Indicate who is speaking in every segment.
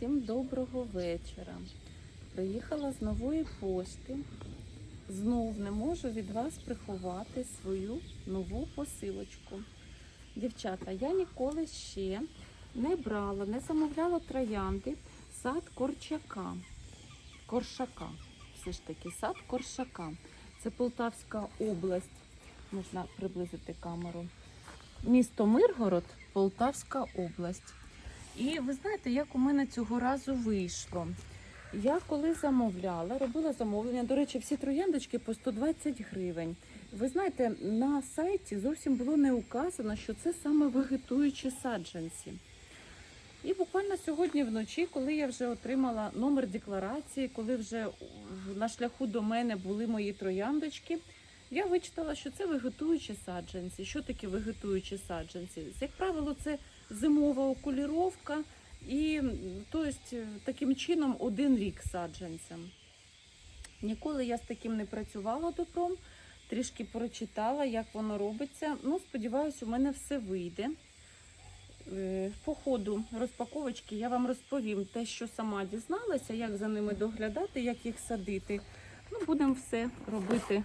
Speaker 1: всім доброго вечора. Приїхала з нової пошти. Знов не можу від вас приховати свою нову посилочку. Дівчата, я ніколи ще не брала, не замовляла троянди сад Корчака. Коршака. Все ж таки, сад Коршака. Це Полтавська область. Можна приблизити камеру. Місто Миргород, Полтавська область. І ви знаєте, як у мене цього разу вийшло? Я коли замовляла, робила замовлення, до речі, всі трояндочки по 120 гривень. Ви знаєте, на сайті зовсім було не указано, що це саме вегетуючі саджанці. І буквально сьогодні вночі, коли я вже отримала номер декларації, коли вже на шляху до мене були мої трояндочки, я вичитала, що це вегетуючі саджанці. Що таке вегетуючі саджанці? Як правило, це зимова окуліровка і м, то есть, е, таким чином один рік саджанцям. Ніколи я з таким не працювала допром, трішки прочитала, як воно робиться. Ну, сподіваюся, у мене все вийде. Е, По ходу розпаковочки я вам розповім те, що сама дізналася, як за ними доглядати, як їх садити. Ну, будемо все робити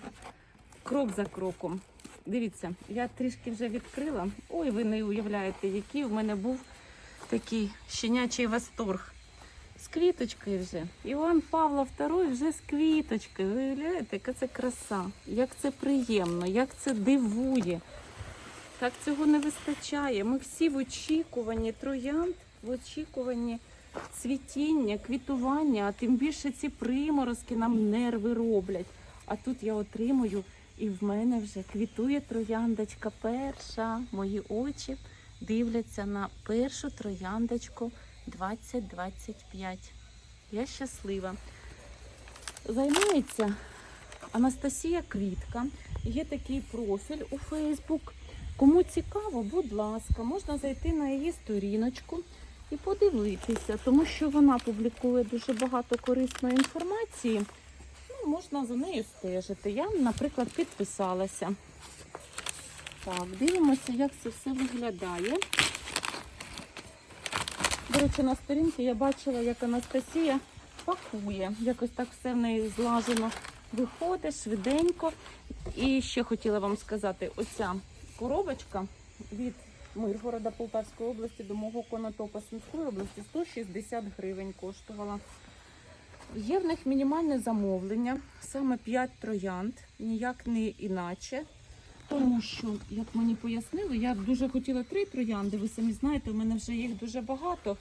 Speaker 1: крок за кроком. Дивіться, я трішки вже відкрила. Ой, ви не уявляєте, який у мене був такий щенячий восторг. З квіточкою вже. Іван Павло II вже з квіточкою. Ви уявляєте, яка це краса, як це приємно, як це дивує. Так цього не вистачає. Ми всі в очікуванні троянд, в очікуванні цвітіння, квітування, а тим більше ці приморозки нам нерви роблять. А тут я отримую, і в мене вже квітує трояндочка перша. Мої очі дивляться на першу трояндочку 2025. Я щаслива. Займається Анастасія Квітка. Є такий профіль у Фейсбук. Кому цікаво, будь ласка, можна зайти на її сторіночку і подивитися, тому що вона публікує дуже багато корисної інформації. Можна за нею стежити. Я, наприклад, підписалася. Так, дивимося, як це все виглядає. До речі, на сторінці я бачила, як Анастасія пакує. Якось так все в неї злажено виходить швиденько. І ще хотіла вам сказати: оця коробочка від Миргорода Полтавської області до мого конотопа Сумської області 160 гривень коштувала. Є в них мінімальне замовлення, саме 5 троянд, ніяк не іначе. Тому що, як мені пояснили, я дуже хотіла три троянди. Ви самі знаєте, у мене вже їх дуже багато.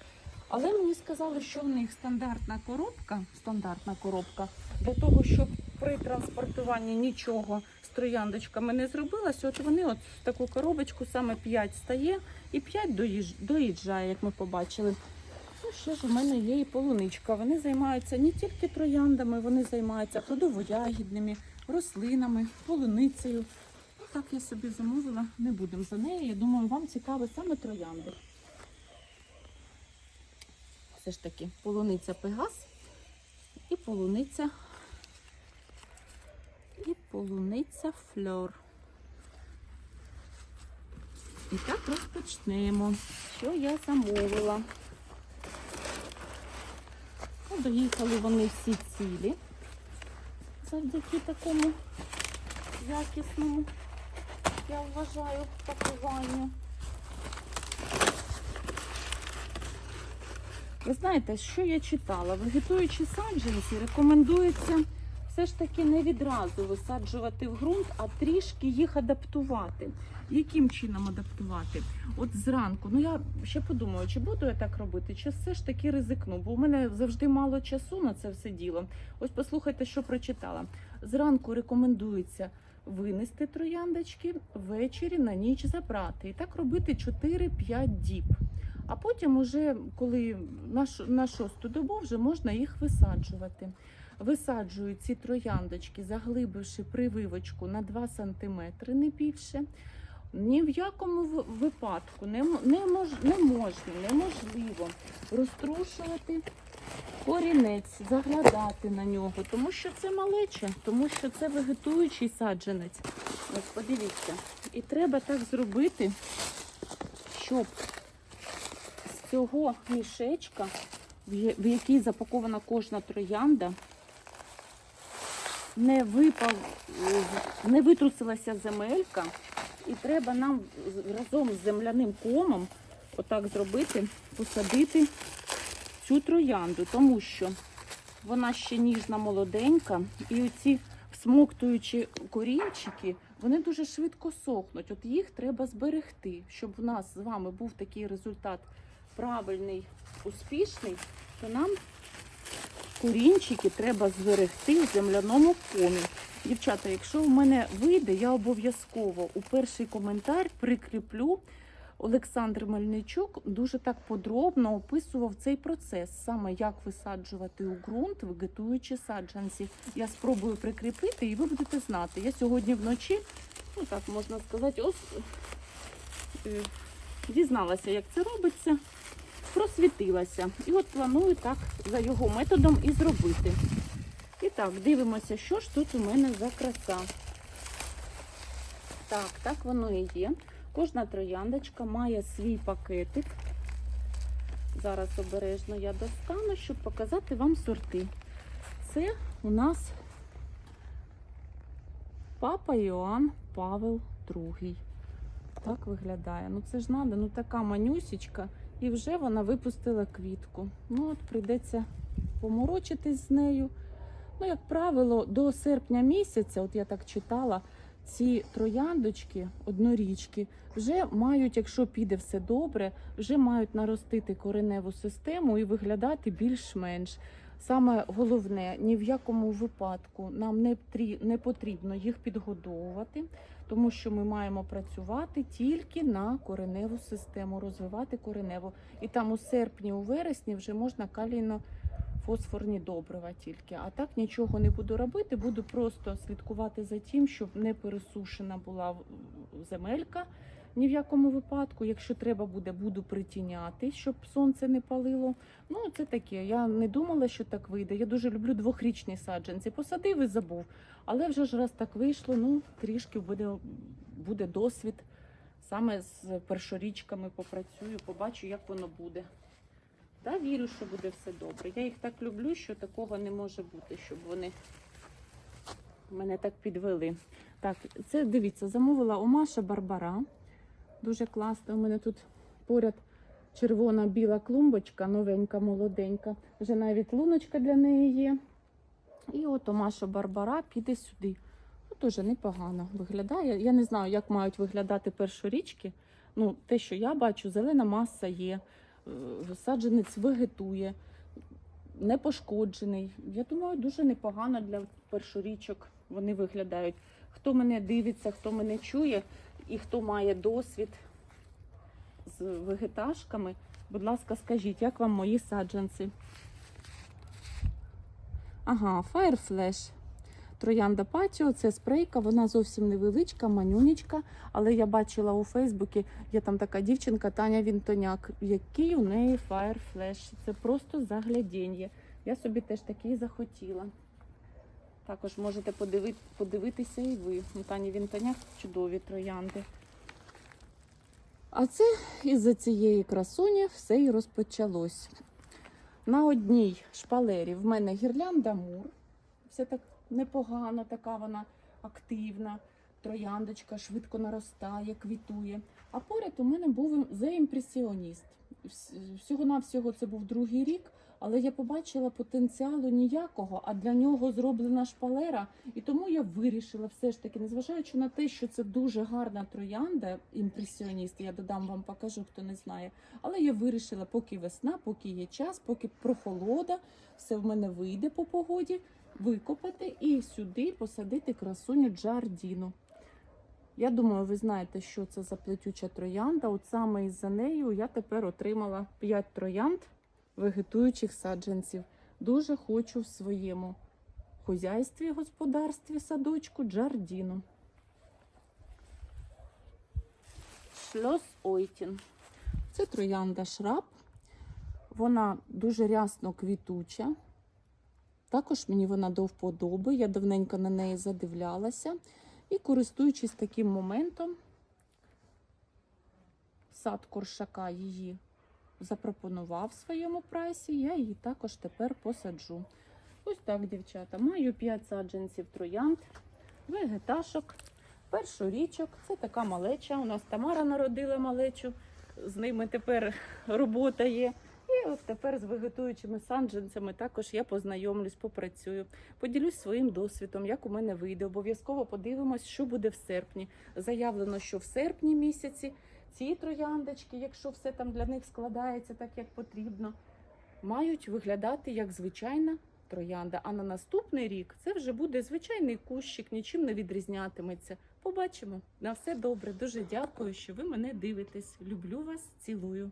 Speaker 1: Але мені сказали, що в них стандартна коробка, стандартна коробка для того, щоб при транспортуванні нічого з трояндочками не зробилося. От вони от в таку коробочку саме 5 стає і 5 доїжджає, як ми побачили. Ще ж у мене є і полуничка. Вони займаються не тільки трояндами, вони займаються плодово-ягідними рослинами, полуницею. Ну, Так я собі замовила, не будемо за нею. Я думаю, вам цікаво саме троянди. Все ж таки, полуниця Пегас і полуниця і полуниця Фльор. І так розпочнемо. Що я замовила? Ну, доїхали вони всі цілі завдяки такому якісному, я вважаю, пакуванню. Ви знаєте, що я читала? Вегетуючі саджанці рекомендується все ж таки не відразу висаджувати в ґрунт, а трішки їх адаптувати. Яким чином адаптувати? От зранку, ну я ще подумаю, чи буду я так робити, чи все ж таки ризикну, бо у мене завжди мало часу на це все діло. Ось послухайте, що прочитала. Зранку рекомендується винести трояндочки, ввечері на ніч забрати. І так робити 4-5 діб. А потім, уже, коли на, шосту добу, вже можна їх висаджувати. Висаджую ці трояндочки, заглибивши прививочку на 2 см, не більше. Ні в якому випадку не, не, мож, не можна, неможливо розтрушувати корінець, заглядати на нього, тому що це малече, тому що це вегетуючий саджанець. Ось подивіться. І треба так зробити, щоб з цього мішечка в я- в якій запакована кожна троянда, не випав, не витрусилася земелька, і треба нам разом з земляним комом отак зробити, посадити цю троянду, тому що вона ще ніжна, молоденька, і оці всмоктуючі корінчики, вони дуже швидко сохнуть. От їх треба зберегти, щоб в нас з вами був такий результат правильний, успішний, то нам корінчики треба зберегти в земляному комі. Дівчата, якщо в мене вийде, я обов'язково у перший коментар прикріплю. Олександр Мельничук дуже так подробно описував цей процес, саме як висаджувати у ґрунт, вегетуючі саджанці. Я спробую прикріпити, і ви будете знати. Я сьогодні вночі, ну так можна сказати, ось е, дізналася, як це робиться, просвітилася. І от планую так за його методом і зробити. І так, дивимося, що ж тут у мене за краса. Так, так воно і є. Кожна трояндочка має свій пакетик. Зараз обережно я достану, щоб показати вам сорти. Це у нас папа Іоанн Павел II. Так виглядає. Ну це ж надо, ну така манюсічка. І вже вона випустила квітку. Ну от прийдеться поморочитись з нею. Ну, як правило, до серпня місяця, от я так читала, ці трояндочки, однорічки, вже мають, якщо піде все добре, вже мають наростити кореневу систему і виглядати більш-менш. Саме головне, ні в якому випадку нам не, трі- не потрібно їх підгодовувати, тому що ми маємо працювати тільки на кореневу систему, розвивати кореневу. І там у серпні, у вересні вже можна калійно фосфорні добрива тільки. А так нічого не буду робити. Буду просто слідкувати за тим, щоб не пересушена була земелька. Ні в якому випадку, якщо треба буде, буду притіняти, щоб сонце не палило. Ну, це таке. Я не думала, що так вийде. Я дуже люблю двохрічні саджанці. Посадив і забув. Але вже ж раз так вийшло, ну трішки буде, буде досвід. Саме з першорічками попрацюю, побачу, як воно буде. Та вірю, що буде все добре. Я їх так люблю, що такого не може бути, щоб вони мене так підвели. Так, це дивіться, замовила у Маша Барбара. Дуже класно. У мене тут поряд червона біла клумбочка, новенька, молоденька. Вже навіть луночка для неї є. І от Маша Барбара піде сюди. Ну, Дуже непогано виглядає. Я не знаю, як мають виглядати першорічки. Ну, те, що я бачу, зелена маса є, е, саджанець вегетує, не пошкоджений. Я думаю, дуже непогано для першорічок вони виглядають. Хто мене дивиться, хто мене чує і хто має досвід з вегеташками, будь ласка, скажіть, як вам мої саджанці? Ага, Fireflash. Троянда Патіо, це спрейка, вона зовсім невеличка, манюнічка. Але я бачила у Фейсбуці, є там така дівчинка Таня Вінтоняк, який у неї Fireflash. Це просто заглядіння. Я собі теж такий захотіла. Також можете подиви- подивитися і ви. У Тані чудові троянди. А це із-за цієї красуні все і розпочалось. На одній шпалері в мене гірлянда мур. Все так непогано, така вона активна. Трояндочка швидко наростає, квітує. А поряд у мене був Impressionist. Всього-навсього це був другий рік, але я побачила потенціалу ніякого, а для нього зроблена шпалера. І тому я вирішила все ж таки, незважаючи на те, що це дуже гарна троянда, імпресіоніст, я додам вам покажу, хто не знає. Але я вирішила, поки весна, поки є час, поки прохолода, все в мене вийде по погоді, викопати і сюди посадити красуню Джардіну. Я думаю, ви знаєте, що це за плетюча троянда. От саме із-за нею я тепер отримала 5 троянд вегетуючих саджанців. Дуже хочу в своєму хозяйстві, господарстві, садочку Джардіну. Шльос Ойтін. Це троянда шраб. Вона дуже рясно квітуча. Також мені вона до вподоби. Я давненько на неї задивлялася. І користуючись таким моментом, сад коршака її запропонував в своєму прайсі, я її також тепер посаджу. Ось так, дівчата. Маю 5 саджанців троянд, вегеташок, першорічок. Це така малеча. У нас Тамара народила малечу. З ними тепер робота є. І от тепер з вегетуючими саджанцями також я познайомлюсь, попрацюю, поділюсь своїм досвідом, як у мене вийде. Обов'язково подивимось, що буде в серпні. Заявлено, що в серпні місяці ці трояндочки, якщо все там для них складається так, як потрібно, мають виглядати як звичайна троянда. А на наступний рік це вже буде звичайний кущик, нічим не відрізнятиметься. Побачимо. На все добре. Дуже дякую, що ви мене дивитесь. Люблю вас, цілую.